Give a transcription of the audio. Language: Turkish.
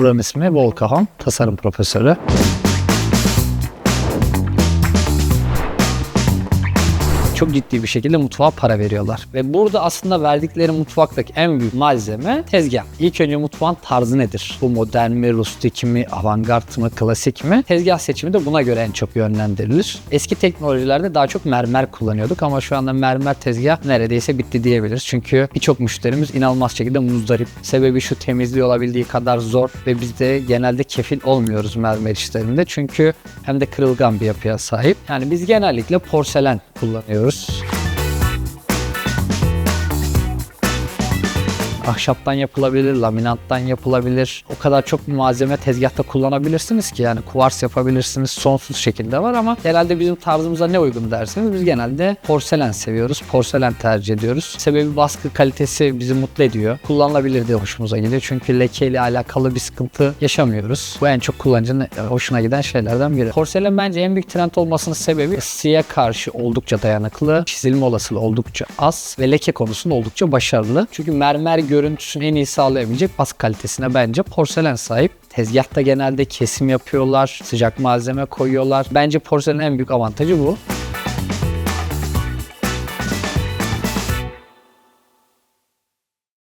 Buranın ismi Volkahon, tasarım profesörü. Çok ciddi bir şekilde mutfağa para veriyorlar. Ve burada aslında verdikleri mutfaktaki en büyük malzeme tezgah. İlk önce mutfağın tarzı nedir? Bu modern mi, rustik mi, avantgard mı, klasik mi? Tezgah seçimi de buna göre en çok yönlendirilir. Eski teknolojilerde daha çok mermer kullanıyorduk ama şu anda mermer tezgah neredeyse bitti diyebiliriz. Çünkü birçok müşterimiz inanılmaz şekilde muzdarip. Sebebi şu temizliği olabildiği kadar zor ve biz de genelde kefil olmuyoruz mermer işlerinde. Çünkü hem de kırılgan bir yapıya sahip. Yani biz genellikle porselen kullanıyoruz. Ahşaptan yapılabilir, laminattan yapılabilir. O kadar çok malzeme tezgahta kullanabilirsiniz ki yani kuvars yapabilirsiniz. Sonsuz şekilde var ama genelde bizim tarzımıza ne uygun derseniz biz genelde porselen seviyoruz. Porselen tercih ediyoruz. Sebebi baskı kalitesi bizi mutlu ediyor. Kullanılabilir de hoşumuza gidiyor. Çünkü lekeyle alakalı bir sıkıntı yaşamıyoruz. Bu en çok kullanıcının hoşuna giden şeylerden biri. Porselen bence en büyük trend olmasının sebebi ısıya karşı oldukça dayanıklı, çizilme olasılığı oldukça az ve leke konusunda oldukça başarılı. Çünkü mermer görüntüsünü en iyi sağlayabilecek baskı kalitesine bence porselen sahip. Tezgahta genelde kesim yapıyorlar, sıcak malzeme koyuyorlar. Bence porselenin en büyük avantajı bu.